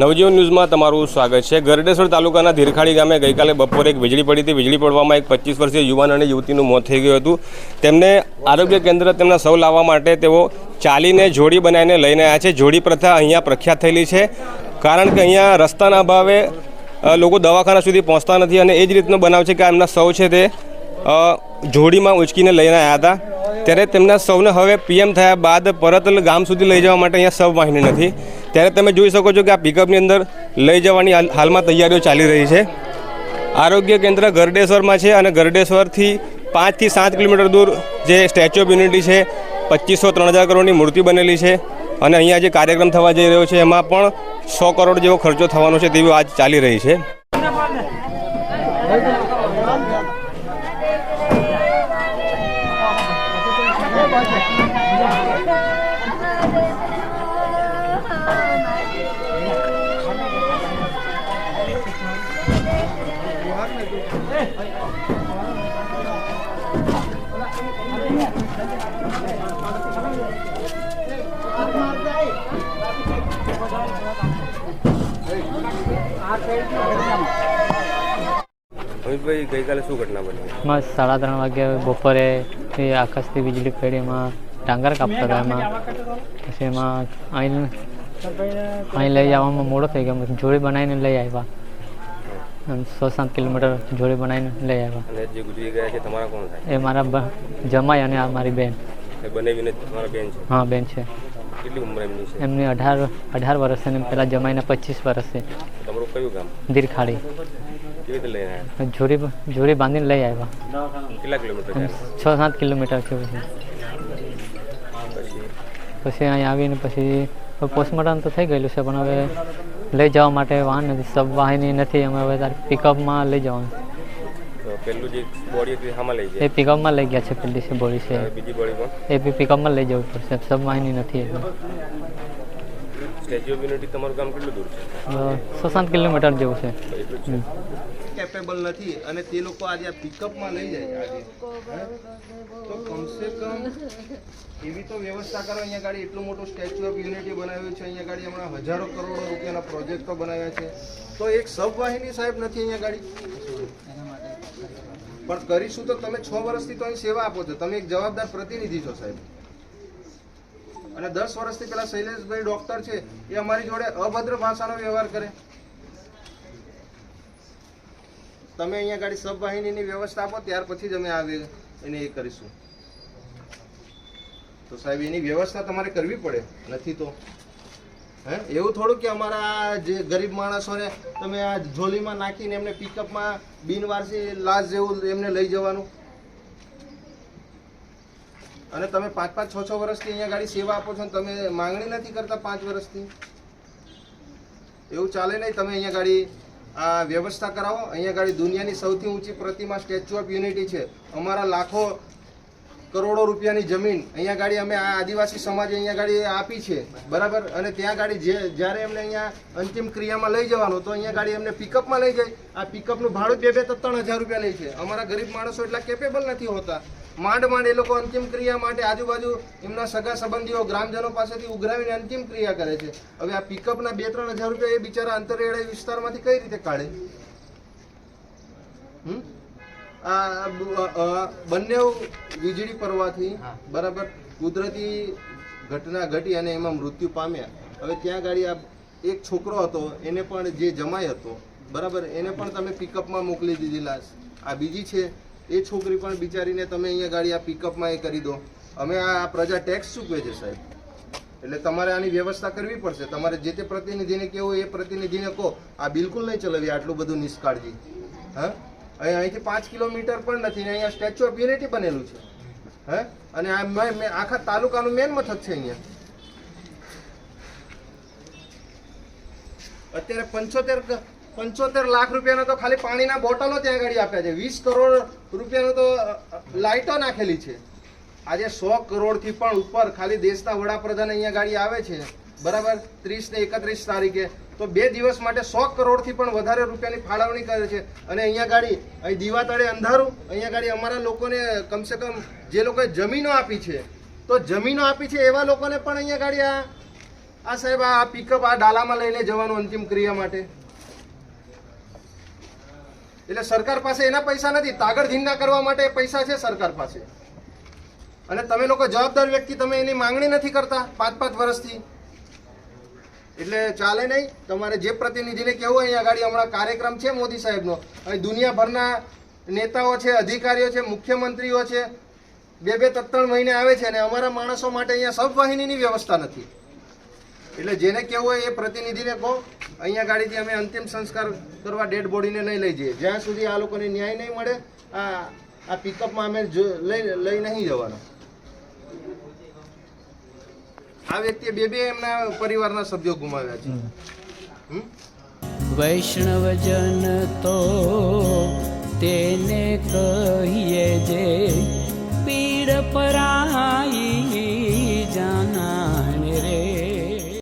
નવજીવન ન્યૂઝમાં તમારું સ્વાગત છે. ગરડેશ્વર તાલુકાના ધીરખાડી ગામે ગઈકાલે બપોરે એક વીજળી પડી હતી. વીજળી પડવામાં એક પચીસ વર્ષીય યુવાન અને યુવતીનું મોત થઈ ગયું હતું. તેમને આરોગ્ય કેન્દ્ર તેમના સૌ લાવવા માટે તેઓ ચાલીને જોડી બનાવીને લઈને આવ્યા છે. જોડી પ્રથા અહીંયા પ્રખ્યાત થયેલી છે. કારણ કે અહીંયા રસ્તાના અભાવે લોકો દવાખાના સુધી પહોંચતા નથી અને એ જ રીતનો બનાવ છે કે એમના સૌ છે તે જોડીમાં ઉંચકીને લઈને આવ્યા હતા. ત્યારે તેમના સૌને હવે પીએમ થયા બાદ પરત ગામ સુધી લઈ જવા માટે અહીંયા સબ વાહિની નથી. ત્યારે તમે જોઈ શકો છો કે આ પિકઅપની અંદર લઈ જવાની હાલમાં તૈયારીઓ ચાલી રહી છે. આરોગ્ય કેન્દ્ર ગરડેશ્વરમાં છે અને ગરડેશ્વરથી પાંચથી સાત કિલોમીટર દૂર જે સ્ટેચ્યુ ઓફ યુનિટી છે, પચીસો ત્રણ હજાર કરોડની મૂર્તિ બનેલી છે અને અહીંયા જે કાર્યક્રમ થવા જઈ રહ્યો છે, એમાં પણ સો કરોડ જેવો ખર્ચો થવાનો છે તેવી વાત ચાલી રહી છે. અમિતભાઈ ગઈકાલે શું ઘટના બની? માં સાડા ત્રણ વાગે બપોરે એ આકાશથી વીજળી પડી એમાં ડાંગર કાપતા હતા એમાં. પછી એમાં અહીં અહીં લઈ આવવામાં મોડો થઈ ગયો જોડી બનાવીને લઈ આવ્યા. સો સાત કિલોમીટર જોડી બનાવીને લઈ આવ્યા. જે ગુજરી ગયા છે તમારા કોણ થાય? એ મારા જમાઈ અને આ મારી બેન. બનાવીને તમારા બેન છે? હા બેન છે. કેટલી ઉંમર એમની છે? એમની અઢાર અઢાર વર્ષ છે અને પેલા જમાઈને પચીસ વર્ષ છે. તમારું કયું ગામ? દીરખાડી. કેવી રીતે લઈને આવ્યા? જોડી જોડી બાંધીને લઈ આવ્યા. કેટલા કિલોમીટર છ સાત કિલોમીટર છે પછી. પછી? પછી અહીં આવીને પછી પોસ્ટમોર્ટમ તો થઈ ગયેલું છે પણ હવે લઈ જવા માટે વાહન નથી સબ વાહિની નથી અમે હવે પિકઅપમાં લઈ જવાનું પેલું જે બોડી હતી હામાં લઈ એ પિકઅપમાં લઈ ગયા છે પેલી છે બોડી છે. બીજી બોડી પણ એ બી પિકઅપમાં લઈ જવું પડશે સબ વાહિની નથી એટલે. સ્ટેચ્યુ ઓફ યુનિટી તમારું ગામ કેટલું દૂર છે? સો સાત કિલોમીટર જેવું છે. કેપેબલ નથી અને તે લોકો આજે આ પિકઅપમાં લઈ જાય આજે? તો કમસે કમ એવી તો વ્યવસ્થા કરો અહીંયા ગાડી એટલું મોટું સ્ટેચ્યુ ઓફ યુનિટી બનાવ્યું છે અહીંયા ગાડી હમણાં હજારો કરોડો રૂપિયાના પ્રોજેક્ટો બનાવ્યા છે. તો એક સબવાહિની સાહેબ નથી અહીંયા ગાડી. પણ કરીશું તો તમે છ વર્ષથી તો અહીં સેવા આપો છો. તમે એક જવાબદાર પ્રતિનિધિ છો સાહેબ. અને દસ વર્ષથી પેલા શૈલેષભાઈ ડોક્ટર છે, એ અમારી જોડે અભદ્ર ભાષાનો વ્યવહાર કરે. તમે અહીંયા ગાડી સબવાહિનીની વ્યવસ્થા આપો, ત્યાર પછી જ અમે આવે એને એ કરીશું. તો સાહેબ, એની વ્યવસ્થા તમારે કરવી પડે, નથી તો. હે? એવું થોડું કે અમારા જે ગરીબ માણસોને તમે આ ઝોલીમાં નાખીને એમને પિકઅપમાં બિનવારસી લાશ જેવું એમને લઈ જવાનું? અને તમે પાંચ પાંચ છ છ વર્ષથી અહીંયા ગાડી સેવા આપો છો તમે માંગણી નથી કરતા પાંચ વર્ષથી? એવું ચાલે નહીં, તમે અહીંયા ગાડી, આ વ્યવસ્થા કરાવો. અહીંયા ગાડી દુનિયાની સૌથી ઊંચી પ્રતિમા સ્ટેચ્યુ ઓફ યુનિટી છે. અમારા લાખો કરોડો રૂપિયાની જમીન અહીંયા ગાડી અમે આ આદિવાસી સમાજે અહીંયા ગાડી આપી છે. બરાબર? અને ત્યાં ગાડી જે, જ્યારે એમને અહીંયા અંતિમ ક્રિયામાં લઈ જવાનું, તો અહીંયા ગાડી એમને પિકઅપમાં લઈ જાય. આ પિકઅપનું ભાડું બે બે તો ત્રણ હજાર રૂપિયા લે છે. અમારા ગરીબ માણસો એટલા કેપેબલ નથી હોતા. માંડ માંડ એ લોકો અંતિમ ક્રિયા માટે આજુબાજુ એમના સગા સંબંધીઓ ગ્રામજનો પાસેથી ઉઘરાવીને અંતિમ ક્રિયા કરે છે. હવે આ પિકઅપના બે ત્રણ હજાર રૂપિયા એ બિચારા અંતરિયાળ વિસ્તારમાંથી કઈ રીતે કાઢે? આ બંને વીજળી પડવાથી બરાબર કુદરતી ઘટના ઘટી અને એમાં મૃત્યુ પામ્યા. હવે ત્યાં ગાડી આ એક છોકરો હતો એને પણ જે જમાય હતો બરાબર એને પણ તમે પિકઅપમાં મોકલી દીધી લાશ આ બીજી છે એ છોકરી પણ બિચારીને તમે અહીંયા ગાડી આ પિકઅપમાં એ કરી દો. અમે આ પ્રજા ટેક્સ ચૂકવે છે સાહેબ? એટલે તમારે આની વ્યવસ્થા કરવી પડશે. તમારે જે તે પ્રતિનિધિને કહેવું એ પ્રતિનિધિને કહો. આ બિલકુલ નહીં ચલાવી આટલું બધું નિષ્કાળજી. હા? અહીં અહીંથી પાંચ કિલોમીટર પણ નથી ને અહીંયા સ્ટેચ્યુ ઓફ યુનિટી બનેલું છે. હે? અને આ મે- આખા તાલુકાનું મેન મથક છે અહીંયા. અત્યારે પંચોતેર પંચોતેર લાખ રૂપિયાનો તો ખાલી પાણીના બોટલો ત્યાં આગળ આપ્યા છે. વીસ કરોડ રૂપિયાનો તો લાઇટો નાખેલી છે. આજે સો કરોડથી પણ ઉપર ખાલી દેશના વડાપ્રધાન અહીંયા ગાડી આવે છે. બરાબર? ત્રીસ ને એકત્રીસ તારીખે. તો બે દિવસ માટે સો કરોડથી પણ વધારે રૂપિયાની ફાળવણી કરે છે. અને અહીંયા ગાડી, અહીં દીવા તળે અંધારું. અહીંયા ગાડી અમારા લોકોને કમસે કમ જે લોકોએ જમીનો આપી છે, તો જમીનો આપી છે એવા લોકોને પણ અહીંયા ગાડી આ સાહેબ આ પિકઅપ આ ડાલામાં લઈને જવાનું અંતિમ ક્રિયા માટે. એટલે સરકાર પાસે એના પૈસા નથી. તાગડ ધીંડા કરવા માટે પૈસા છે સરકાર પાસે. અને તમે લોકો જવાબદાર વ્યક્તિ, તમે એની માંગણી નથી કરતા પાંચ પાંચ વર્ષથી. એટલે ચાલે નહીં. તમારે જે પ્રતિનિધિને કહેવું અહીંયા આગળ હમણાં કાર્યક્રમ છે મોદી સાહેબનો. અહીં દુનિયાભરના નેતાઓ છે, અધિકારીઓ છે, મુખ્યમંત્રીઓ છે, બે બે ત્રણ મહિને આવે છે અને અમારા માણસો માટે અહીંયા સબવાહિનીની વ્યવસ્થા નથી. એટલે જેને કેવું હોય એ પ્રતિનિધિને કહો. અહીંયા ગાડીથી અમે અંતિમ સંસ્કાર કરવા ડેડ બોડીને નહીં લઈ જઈએ. જ્યાં સુધી આ લોકોને ન્યાય નહીં મળે આ આ પિકઅપમાં અમે લઈ લઈ નહીં જવાના. આ વ્યક્તિએ બે બે એમના પરિવારના સભ્યો ગુમાવ્યા છે? વૈષ્ણવજન તો તેને કહીએ જે પીડ પરાઈ